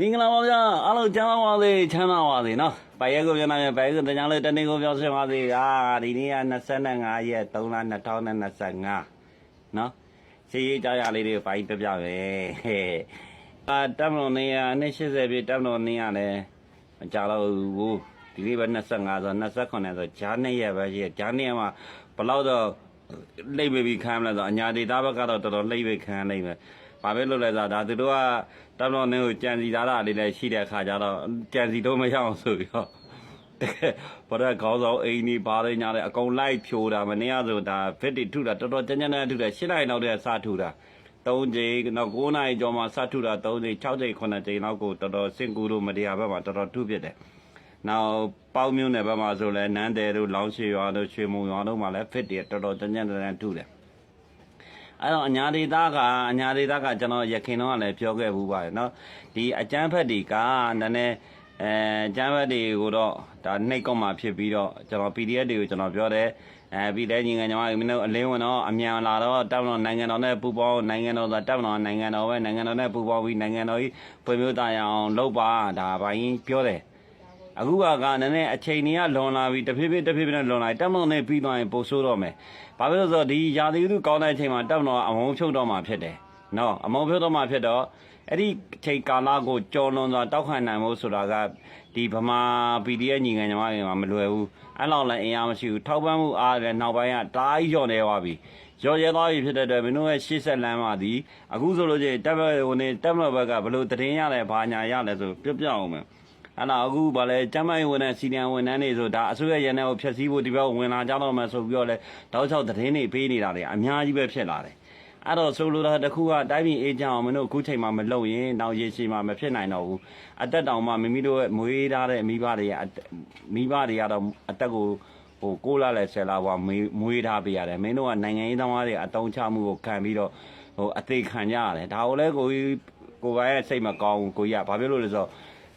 မင်္ဂလာပါဗျာအားလုံးချမ်းသာပါစေချမ်းသာပါစေနော်ပိုင်ရက်ကိုပြန်လာပြန်ပိုင်ရက်ကိုတညာလေးတနေ့ကိုပြောင်းစင်ပါစေအာဒီနေ့က25ရက်3လ2025နော်စီရေးကြောက်ရလေးတွေပိုင်ပြပြပဲဟဲ့အာတက်မလို့နေရ280ပြည့်တက်မလို့နေရလဲမကြတော့ဘူးဒီနေ့ပဲ25ဆို28ဆိုဂျားနှစ်ရက်ပဲရှိဂျားနှစ်ရက်မှာဘယ်တော့တော့လိမ့်ပြီခံမလဲဆိုအညာဒေတာဘက်ကတော့တော်တော်လိမ့်ပြီခံလိမ့်မယ် ဘာပဲလုပ်လဲဆိုတော့ဒါသူတို့ကတပ်တော်နဲ့ကိုကြံစီသားတာလေးလည်းရှိတဲ့အခါကျတော့ကြံစီတော့မရအောင်ဆိုပြီးတော့တကယ်ဘာလဲခေါင်းဆောင်အိမ်ကြီးဘာလဲညာလဲအကုန်လိုက်ဖြိုးတာမနေ့ကဆိုဒါဖစ်တီထုတာတော်တော်ကြမ်းကြမ်းနဲ့ထုတာ၈နိုင်လောက်တည်းစထုတာ၃ချိန်နောက်9နိုင်ကျော်မှစထုတာ၃ချိန်6ချိန်9ချိန်လောက်ကိုတော်တော်စင်ကူတို့မတရားဘက်မှာတော်တော်ထုဖြစ်တယ်နောက်ပေါင်းမျိုးနယ်ဘက်မှာဆိုလဲနန်းတယ်တို့လောင်းရှည်ရွာတို့ရွှေမုံရွာတို့မှာလည်းဖစ်တီတော်တော်ကြမ်းကြမ်းနဲ့ထုတယ် အဲ့တော့အညာဒေတာကအညာဒေတာကကျွန်တော်ရခင်တော့ကလည်းပြောခဲ့ဘူးပါတယ်เนาะဒီအကျန်းဖက်တွေကနည်းနည်းအဲအကျန်းဖက်တွေကိုတော့ဒါနှိတ်ကောက်မှဖြစ်ပြီးတော့ကျွန်တော် PDF တွေကိုကျွန်တော်ပြောတယ်အဲပြီးတဲ့ညီငယ်ညီမတွေမင်းတို့အလင်းဝင်တော့အမြန်လာတော့တပ်မတော်နိုင်ငံတော်နဲ့ပူးပေါင်းနိုင်ငံတော်ဆိုတပ်မတော်နိုင်ငံတော်ပဲနိုင်ငံတော်နဲ့ပူးပေါင်းပြီးနိုင်ငံတော်ကြီးဖွံ့ဖြိုးသားရအောင်လုပ်ပါဒါဘိုင်းပြောတယ် အခုကကနည်းနည်းအချိန်ကြီးကလွန်လာပြီတဖြည်းဖြည်းတဖြည်းဖြည်းနဲ့လွန်လာပြီတက်မလို့နဲ့ပြီးသွားရင်ပို့ဆိုးတော့မယ်။ဘာဖြစ်လို့လဲဆိုတော့ဒီရာသီဥတုကောင်းတဲ့အချိန်မှာတက်မလို့ကအမုန်းဖြုတ်တော့မှဖြစ်တယ်။နော်အမုန်းဖြုတ်တော့မှဖြစ်တော့အဲ့ဒီချိန်ကာလကိုကြော်လွန်စွာတောက်ခံနိုင်ဖို့ဆိုတာကဒီဗမာ PDF ညီငယ်ညီမတွေမှာမလွယ်ဘူး။အဲ့လောက်လည်းအင်အားမရှိဘူး။ထောက်ပံ့မှုအားလည်းနောက်ပိုင်းကတားကြီးကျော်နေသွားပြီ။ရော်ရဲသွားပြီဖြစ်တဲ့အတွက်မင်းတို့ရဲ့ရှေ့ဆက်လမ်းမှာဒီအခုဆိုလို့ချင်းတက်ဘက်ဟိုနေတက်မလို့ဘက်ကဘလို့တည်င်းရလဲဘာညာရလဲဆိုပြပြအောင်မယ်။ အဲ့တော့အခုဗာလဲကျမ်းမိုင်းဝင်တဲ့စီနီယံဝန်ထမ်းတွေဆိုဒါအစိုးရရန်တဲ့ကိုဖျက်ဆီးဖို့ဒီဘက်ကိုဝင်လာကြတော့မှဆိုပြီးတော့လဲတောက်ချောက်သတင်းတွေပေးနေတာတွေအများကြီးပဲဖြစ်လာတယ်အဲ့တော့ဆိုလိုတာတစ်ခုကတိုင်းပြည်အေးချမ်းအောင်မင်းတို့အခုချိန်မှာမလုပ်ရင်နောက်ရေရှည်မှာမဖြစ်နိုင်တော့ဘူးအသက်တောင်မှမိမိတို့ရဲ့မွေးထားတဲ့မိဘတွေရဲ့အသက်မိဘတွေကတော့အသက်ကိုဟိုကိုးလာလဲဆယ်လာဘွားမွေးထားပေးရတယ်မင်းတို့ကနိုင်ငံရေးသမားတွေအတုံးချမှုကိုခံပြီးတော့ဟိုအသေးခံကြရတယ်ဒါကိုလဲကိုကြီးကိုပိုင်ရဲ့စိတ်မကောင်းဘူးကိုကြီးကဘာဖြစ်လို့လဲဆိုတော့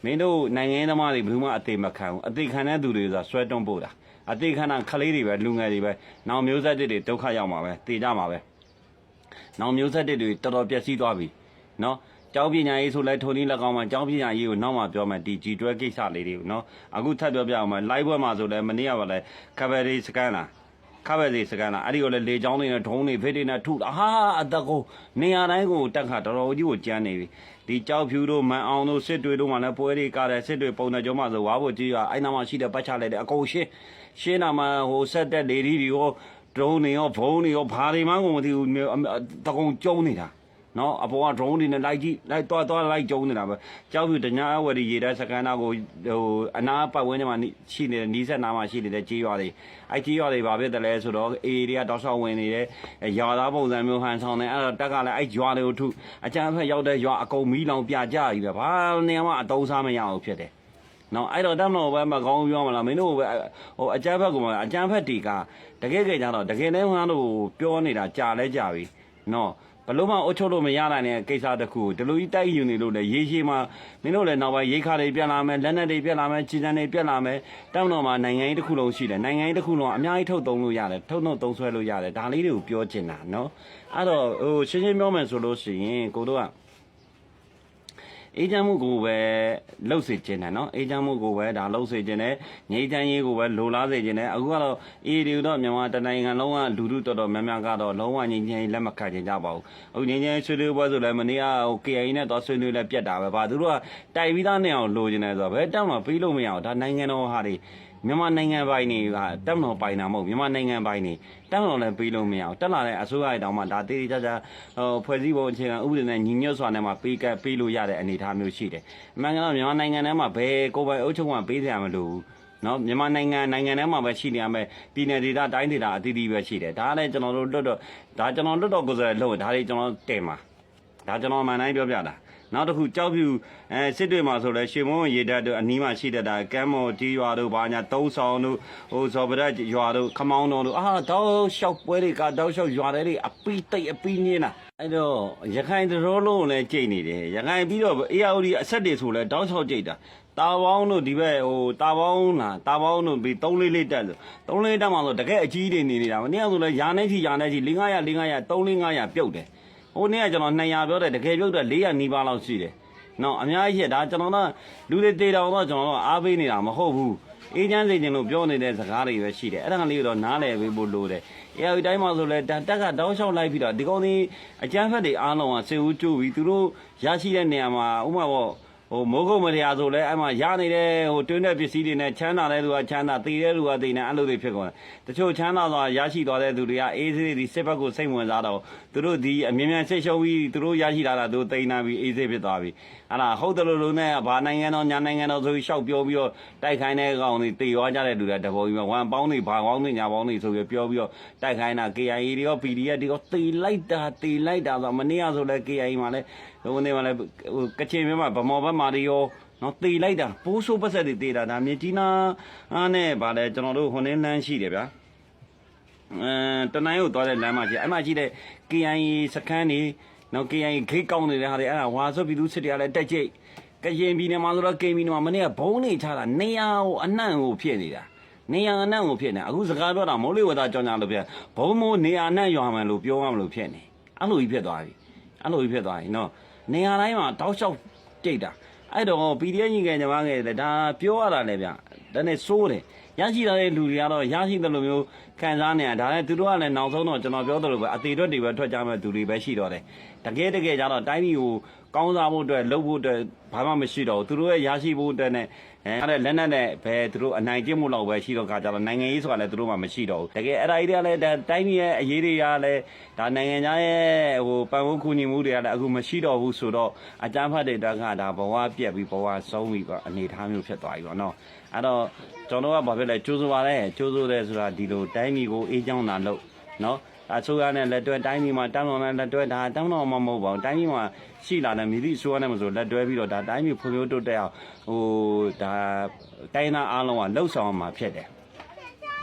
မင်းတို့နိုင်ငံရေးသမားတွေဘယ်သူမှအသေးမခံဘူးအသေးခံတဲ့သူတွေဆိုတာဆွဲတွန်းပို့တာအသေးခံတာခလေးတွေပဲလူငယ်တွေပဲနောင်မျိုးဆက်တွေဒုက္ခရောက်မှာပဲတေကြမှာပဲနောင်မျိုးဆက်တွေတော်တော်ပျက်စီးသွားပြီနော်ကျောင်းပညာရေးဆိုလဲထုံနည်းလက်ကောင်းမှာကျောင်းပညာရေးကိုနောက်မှပြောမယ်ဒီ G12 ကိစ္စလေးတွေကိုနော်အခုထပ်ပြောပြအောင်မယ် live ဘွဲမှာဆိုလဲမနေ့ကပါလဲ cabaret စကန်လား ခါပဲစီစကန်လာအဲ့ဒီကိုလည်းလေချောင်းတွေနဲ့ဒုံးတွေဖိတ်တွေနဲ့ထုတာဟာအတကိုနေရာတိုင်းကိုတက်ခါတော်တော်ကြီးကိုကြမ်းနေပြီဒီကြောက်ဖြူတို့မန်အောင်တို့စစ်တွေတို့မှလည်းပွဲတွေကားတယ်စစ်တွေပုံနဲ့ကြောမှဆိုဝါဖို့ကြီးရအဲ့နာမှာရှိတဲ့ပတ်ချလိုက်တယ်အကုန်ရှင်းရှင်းနာမှာဟိုဆက်တက်လေဒီတွေရောဒရုန်းတွေရောဘုံတွေရောဘာတွေမှကိုမသိဘူးတကုံကျုံနေတာ နော်အပေါ်က drone တွေနဲ့လိုက်ကြည့်လိုက်သွားသွားလိုက်ကျုံနေတာပဲကြောက်ပြတညာဝရီရေတဲ့စကန်နာကိုဟိုအနာပတ်ဝန်းကျင်မှာရှိနေတဲ့နီးစက်နာမှာရှိနေတဲ့ကြေးရွာတွေအဲကြေးရွာတွေဘာဖြစ်တယ်လဲဆိုတော့အေရီကတောက်ဆောက်ဝင်နေတဲ့ရွာသားပုံစံမျိုးဟန်ဆောင်နေအဲ့တော့တက်ကလည်းအဲရွာတွေကိုထုအကြမ်းဖက်ရောက်တဲ့ရွာအကုန်မီးလောင်ပြကြပြီပဲဘာနေရာမှာအတုံးစားမရအောင်ဖြစ်တယ်နော်အဲ့တော့တမလို့ပဲမကောင်းပြောမလားမင်းတို့ပဲဟိုအကြမ်းဖက်ကမှအကြမ်းဖက်တီကတကယ်ကြကြတော့တကယ်လဲဟန်းတို့ပြောနေတာကြာလဲကြာပြီနော် ဘလို့မှအုတ်ချုပ်လို့မရနိုင်တဲ့ကိစ္စတစ်ခုဒီလိုကြီးတိုက်ယူနေလို့လေရေးရှိမှမင်းတို့လည်းနောက်ပိုင်းရိတ်ခါတွေပြက်လာမယ်လက်နက်တွေပြက်လာမယ်ခြေစံတွေပြက်လာမယ်တောင်းတော့မှနိုင်ငံရေးတစ်ခုလုံးရှိတယ်နိုင်ငံရေးတစ်ခုလုံးအများကြီးထုတ်သုံးလို့ရတယ်ထုတ်ထုတ်သုံးဆွဲလို့ရတယ်ဒါလေးတွေကိုပြောချင်တာနော်အဲ့တော့ဟိုရှင်းရှင်းပြောမယ်ဆိုလို့ရှိရင်ကိုတို့က အေးချမ်းမှုကိုပဲလှုပ်စေခြင်းတယ်နော်အေးချမ်းမှုကိုပဲဒါလှုပ်စေခြင်းတယ်ငြိမ်းချမ်းရေးကိုပဲလိုလားစေခြင်းတယ်အခုကတော့အေးဒီတော့မြန်မာတနိုင်ငံလုံးကလူလူတော်တော်များများကတော့လုံးဝငြိမ်းချမ်းရေးလက်မခံကြပါဘူးအခုငြိမ်းချမ်းရေးဆွေးနွေးပွဲဆိုလည်းမနေ့ကဟို KAI နဲ့တော့ဆွေးနွေးလဲပြတ်တာပဲဗာသူတို့ကတိုက်ပြီးသားနေအောင်လိုချင်တယ်ဆိုတော့ဘယ်တက်မှပြီးလို့မရအောင်ဒါနိုင်ငံတော်ဟာတွေ မြန်မာနိုင်ငံပိုင်းတွေကတက်မတော်ပိုင်တာမဟုတ်မြန်မာနိုင်ငံပိုင်းတွေတက်မတော်လည်းပြီးလို့မရအောင်တက်လာတဲ့အစိုးရရဲ့တောင်မှဒါတေးသေးချာချာဟိုဖွဲ့စည်းပုံအခြေခံဥပဒေနဲ့ညီညွတ်စွာနဲ့မှပေးကပေးလို့ရတဲ့အနေအထားမျိုးရှိတယ်အမှန်ကတော့မြန်မာနိုင်ငံထဲမှာဘယ်ကိုယ်ပိုင်အုပ်ချုပ်မှပေးစရာမလိုဘူးနော်မြန်မာနိုင်ငံနိုင်ငံထဲမှာပဲရှိနေရမယ်ပြည်နယ်ဒေသတိုင်းဒေသအသီးသီးပဲရှိတယ်ဒါကလည်းကျွန်တော်တို့လွတ်တော့ဒါကျွန်တော်လွတ်တော့ကိုယ်စားလှယ်လို့ဒါတွေကျွန်တော်တင်ပါဒါကျွန်တော်မှန်တိုင်းပြောပြတာ နောက်တစ်ခုကြောက်ဖြူအဲစစ်တွေမှာဆိုလဲရွှေမုံရေတက်တို့အနီးမှာရှိတတ်တာကမ်းမော်ကြီးရွာတို့ဘာညာသုံးဆောင်တို့ဟိုဇော်ပရက်ရွာတို့ခမောင်းတော်တို့အာတောက်လျှောက်ပွဲတွေကတောက်လျှောက်ရွာတွေတွေအပီးတိတ်အပီးညင်းတာအဲ့တော့ရခိုင်တရောလုံးလည်းကြိတ်နေတယ်ရခိုင်ပြီးတော့အေယာဝတီအဆက်တွေဆိုလဲတောက်လျှောက်ကြိတ်တာတာပေါင်းတို့ဒီဘက်ဟိုတာပေါင်းလားတာပေါင်းတို့ပြီး3လေးလေးတက်ဆို3လေးတက်မှဆိုတကယ်အကြီးတွေနေနေတာမနေ့ကဆိုလဲရာနေချီရာနေချီ500 500 3 500ပြုတ်တယ် ဟိုနေ့ကကျွန်တော်200ပြောတယ်တကယ်ပြုတ်တယ်400နီးပါးလောက်ရှိတယ်နော်အများကြီးရှိတယ်ဒါကျွန်တော်တို့လူတွေတေတောင်တော့ကျွန်တော်တို့အားပေးနေတာမဟုတ်ဘူးအေးချမ်းစေခြင်းလို့ပြောနေတဲ့စကားတွေပဲရှိတယ်အဲ့ဒါကလေးကိုတော့နားလည်ပေးဖို့လိုတယ်အေးအတိုင်းမှာဆိုလဲတက်ကတောင်းလျှောက်လိုက်ပြီးတော့ဒီကောင်ဒီအကျန်းဖက်တွေအားလုံးကစေဦးကျိုးပြီးသူတို့ရရှိတဲ့နေရာမှာဥပမာပေါ့ ဟိုမိုးကုတ်မတရားဆိုလဲအဲ့မှာရနေတဲ့ဟိုတွင်းတဲ့ပစ္စည်းတွေနဲ့ချမ်းသာတဲ့လူကချမ်းသာတည်တဲ့လူကတည်နေအဲ့လိုတွေဖြစ်ကုန်တယ်တချို့ချမ်းသာသွားရရှိသွားတဲ့သူတွေကအေးစေးဒီစစ်ဘက်ကိုစိတ်ဝင်စားတော့သူတို့ဒီအမြင်မြန်စိတ်ရှုံးပြီးသူတို့ရရှိလာတာသူတိန်နာပြီးအေးစေးဖြစ်သွားပြီအဲ့ဒါဟုတ်တယ်လို့လို့နဲ့ဘာနိုင်ငံတော်ညာနိုင်ငံတော်ဆိုပြီးရှောက်ပြောပြီးတော့တိုက်ခိုင်းတဲ့ကောင်တွေတေရောကြတဲ့လူတွေတဘောကြီးမှာဝမ်ပေါင်းတွေဘာပေါင်းတွေညာပေါင်းတွေဆိုပြီးပြောပြီးတော့တိုက်ခိုင်းတာ KIA တွေရော PDF တွေရောတေလိုက်တာတေလိုက်တာဆိုမနေ့ကဆိုလဲ KIA မှာလဲ ဟိုနေမှာလဲဟိုကချင်မြန်မာဗမော်ဘက်မှာတွေရောနော်တေလိုက်တာပိုးဆိုးပတ်ဆက်တွေတေတာဒါမြကြီးနာအားနဲ့ဗာလဲကျွန်တော်တို့ဟိုနေလန်းရှိတယ်ဗျာအဲတနိုင်းကိုသွားတဲ့လမ်းမှာရှိအဲ့မှာရှိတဲ့ KIA စခန်းတွေနော် KIA ဂိတ်ကောင်းနေတဲ့ဟာတွေအဲ့ဒါဝါဆိုပြည်သူစစ်တွေကလည်းတက်ကြိတ်ကရင်ပြည်နယ်မှာဆိုတော့ KB ပြည်နယ်မှာမနေ့ကဘုံနေချတာနေရာကိုအနှံ့ကိုဖြစ်နေတာနေရာအနှံ့ကိုဖြစ်နေအခုစကားပြောတာမိုးလေဝသကြောင်းကြလို့ပြဘုံမိုးနေရာအနှံ့ရွာမှန်လို့ပြောမှမလို့ဖြစ်နေအဲ့လိုကြီးဖြစ်သွားပြီအဲ့လိုကြီးဖြစ်သွားပြီနော် နေရာတိုင်းမှာတောက်လျှောက်ကြိတ်တာအဲ့တော့ PDF ညီငယ်ညီမငယ်လည်းဒါပြောရတာလေဗျဒါနဲ့စိုးတယ်ရရှိလာတဲ့လူတွေကတော့ရရှိတဲ့လိုမျိုး ခံစားနေရဒါနဲ့သူတို့ကလည်းနောက်ဆုံးတော့ကျွန်တော်ပြောသလိုပဲအသေးအတွက်တွေပဲထွက်ကြမဲ့သူတွေပဲရှိတော့တယ်တကယ်တကယ်ကျတော့တိုင်းပြည်ကိုကောင်းစားဖို့အတွက်လုပ်ဖို့အတွက်ဘာမှမရှိတော့ဘူးသူတို့ရဲ့ရရှိဖို့အတွက်နဲ့အဲအဲ့ဒါလက်နက်နဲ့ပဲသူတို့အနိုင်ကျင့်မှုလောက်ပဲရှိတော့ခါကြတော့နိုင်ငံရေးဆိုတာလည်းသူတို့မှမရှိတော့ဘူးတကယ်အဲ့ဒါကြီးတွေကလည်းဒါတိုင်းပြည်ရဲ့အရေးတွေကလည်းဒါနိုင်ငံသားရဲ့ဟိုပံ့ပိုးကူညီမှုတွေကလည်းအခုမရှိတော့ဘူးဆိုတော့အကြမ်းဖက်တွေတက်ကဒါဘဝပြက်ပြီးဘဝဆုံးပြီးတော့အနေထားမျိုးဖြစ်သွားပြီပေါ့နော်အဲ့တော့ကျွန်တော်ကဘာဖြစ်လဲကြိုးစိုးပါလဲကြိုးစိုးတယ်ဆိုတာဒီလိုတိုင်းပြည်ကိုအေးချမ်းတာလို့နော်အစိုးရနဲ့လက်တွဲတိုင်းပြည်မှာတမ်းတော်နဲ့လက်တွဲဒါတမ်းတော်မှမဟုတ်ပါဘူးတိုင်းပြည်မှာရှိလာတဲ့မြည်သည့်အစိုးရနဲ့မဆိုလက်တွဲပြီးတော့ဒါတိုင်းပြည်ဖွံ့ဖြိုးတိုးတက်အောင်ဟိုဒါတိုင်းသားအားလုံးကလှုပ်ဆောင်မှာဖြစ်တယ်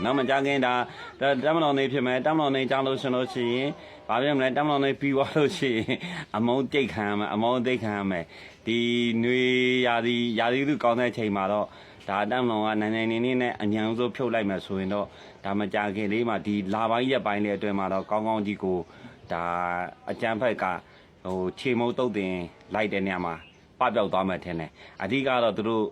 နောက်မကြခင်ဒါတမ်းတော်နေဖြစ်မယ်တမ်းတော်နေကြောင်းလို့ရှင်လို့ရှိရင်ဘာဖြစ်မလဲတမ်းတော်နေပြီးသွားလို့ရှိရင်အမုံတိတ်ခံရမယ်အမုံတိတ်ခံရမယ်ဒီຫນွေရာသီရာသီသူကောင်းတဲ့ချိန်မှာတော့ ဒါတမ်းတော်ကနိုင်နိုင်နေနေနဲ့အញ្ញံဆုံးဖြုတ်လိုက်မယ်ဆိုရင်တော့ဒါမကြခင်လေးမှာဒီလာပိုင်းရက်ပိုင်းလေးအတွင်းမှာတော့ကောင်းကောင်းကြီးကိုဒါအကြမ်းဖက်ကဟိုခြေမုံတုတ်တင်လိုက်တဲ့နေရာမှာပပျောက်သွားမယ်ထင်တယ်အဓိကတော့သူတို့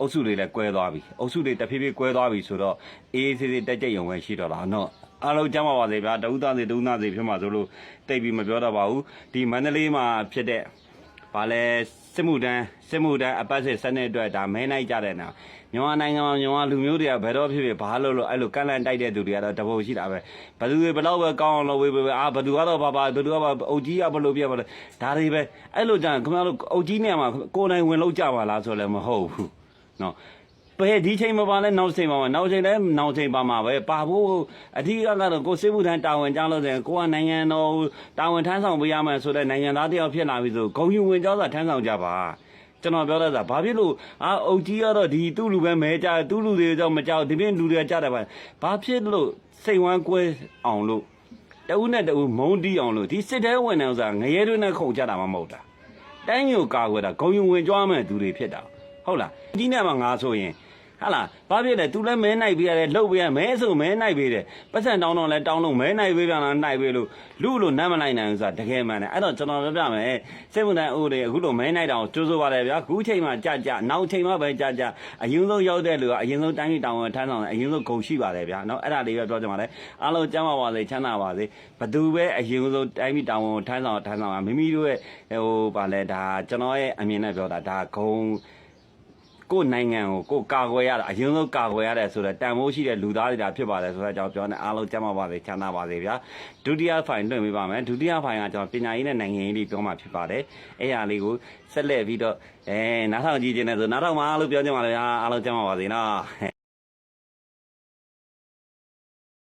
အုပ်စုတွေလည်းကွဲသွားပြီအုပ်စုတွေတဖြည်းဖြည်းကွဲသွားပြီဆိုတော့အေးအေးဆေးဆေးတက်ကြိတ်ရုံပဲရှိတော့တာနော်အားလုံးကြမ်းပါပါစေဗျာတဦးသားစီတဦးသားစီဖြစ်မှာဆိုလို့တိတ်ပြီးမပြောတော့ပါဘူးဒီမန္တလေးမှာဖြစ်တဲ့ ဗာလဲစစ်မှုတန်းစစ်မှုတန်းအပတ်စစ်စနစ်အတွက်ဒါမဲနိုင်ကြတဲ့နာမြန်မာနိုင်ငံမှာမြန်မာလူမျိုးတွေကဘယ်တော့ဖြစ်ဖြစ်ဘာလို့လို့အဲ့လိုကန့်လန့်တိုက်တဲ့သူတွေကတော့တပုံရှိတာပဲဘယ်သူတွေဘယ်တော့ပဲကောင်းအောင်လုပ်ဝေးပဲအာဘယ်သူကတော့ဘာဘာဘယ်သူကဘာအုတ်ကြီးကဘယ်လိုပြဘယ်လိုဒါတွေပဲအဲ့လိုကြရင်ခင်ဗျားတို့အုတ်ကြီးနေရာမှာကိုယ်တိုင်ဝင်လောက်ကြပါလားဆိုလည်းမဟုတ်ဘူးနော် ဘယ်ဒီချိန်မှာပါလဲနောက်ချိန်မှာပါနောက်ချိန်လဲနောက်ချိန်ပါမှာပဲပါဖို့အထူးကတော့ကိုစစ်မှုထမ်းတာဝန်ကြားလို့ဆိုရင်ကိုကနိုင်ငံတော်တာဝန်ထမ်းဆောင်ပေးရမယ်ဆိုတဲ့နိုင်ငံသားတယောက်ဖြစ်လာပြီဆိုဂုံယူဝင်ကြောစာထမ်းဆောင်ကြပါကျွန်တော်ပြောတဲ့စာဘာဖြစ်လို့အာအုတ်ကြီးကတော့ဒီသူ့လူပဲမဲကြသူ့လူတွေကြောင့်မကြောက်ဒီပြင်လူတွေကကြားတယ်ပါဘာဖြစ်လို့စိတ်ဝမ်းကွဲအောင်လို့တဦးနဲ့တဦးမုန်းတီးအောင်လို့ဒီစစ်တဲဝင်နေဥစားငရဲတွေနဲ့ခုန်ကြတာမှမဟုတ်တာတိုင်းမျိုးကာကွယ်တာဂုံယူဝင်ကြွားမဲ့သူတွေဖြစ်တာဟုတ်လားဒီနေ့မှငါဆိုရင် ဟာလားဘာဖြစ်လဲ तू လည်းမဲနိုင်ပေးရတယ်လှုပ်ပေးရမဲဆိုမဲနိုင်ပေးတယ်ပတ်စံတောင်းတော့လည်းတောင်းလို့မဲနိုင်ပေးပြန်လားနိုင်ပေးလို့လူလို့နမ်းမလိုက်နိုင်ဘူးဆိုတာတကယ်မှန်တယ်အဲ့တော့ကျွန်တော်ပြောပြမယ်စိတ်ဝင်တိုင်းအိုးတယ်အခုလိုမဲနိုင်တောင်ကြိုးစိုးပါတယ်ဗျာခုချိန်မှကြကြနောက်ချိန်မှပဲကြကြအရင်ဆုံးရောက်တဲ့လူကအရင်ဆုံးတိုင်းပြည်တောင်းဝန်ထမ်းဆောင်တယ်အရင်ဆုံးဂုဏ်ရှိပါတယ်ဗျာနော်အဲ့ဒါလေးပဲပြောချင်ပါတယ်အားလုံးကျမ်းပါပါစေချမ်းသာပါစေဘသူပဲအရင်ဆုံးတိုင်းပြည်တောင်းဝန်ထမ်းဆောင်ထမ်းဆောင်ပါမိမိတို့ရဲ့ဟိုဗာလဲဒါကျွန်တော်ရဲ့အမြင်နဲ့ပြောတာဒါဂုဏ် ကိုယ်နိုင်ငံကိုကိုယ်ကာကွယ်ရတာအရင်ဆုံးကာကွယ်ရတယ်ဆိုတော့တန်ဖိုးရှိတဲ့လူသားတွေဒါဖြစ်ပါတယ်ဆိုတော့ကျွန်တော်ပြောနေအားလုံးကြမ်းပါပါစေချမ်းသာပါစေဗျာဒုတိယဖိုင်လွှင့်ပေးပါမယ်ဒုတိယဖိုင်ကကျွန်တော်ပညာရေးနဲ့နိုင်ငံရေးလေးပြောမှဖြစ်ပါတယ်အဲ့ဟာလေးကိုဆက်လက်ပြီးတော့အဲနားထောင်ကြည့်ခြင်းနဲ့ဆိုနားထောင်ပါလို့ပြောကြပါလေဗျာအားလုံးကြမ်းပါပါစေနော်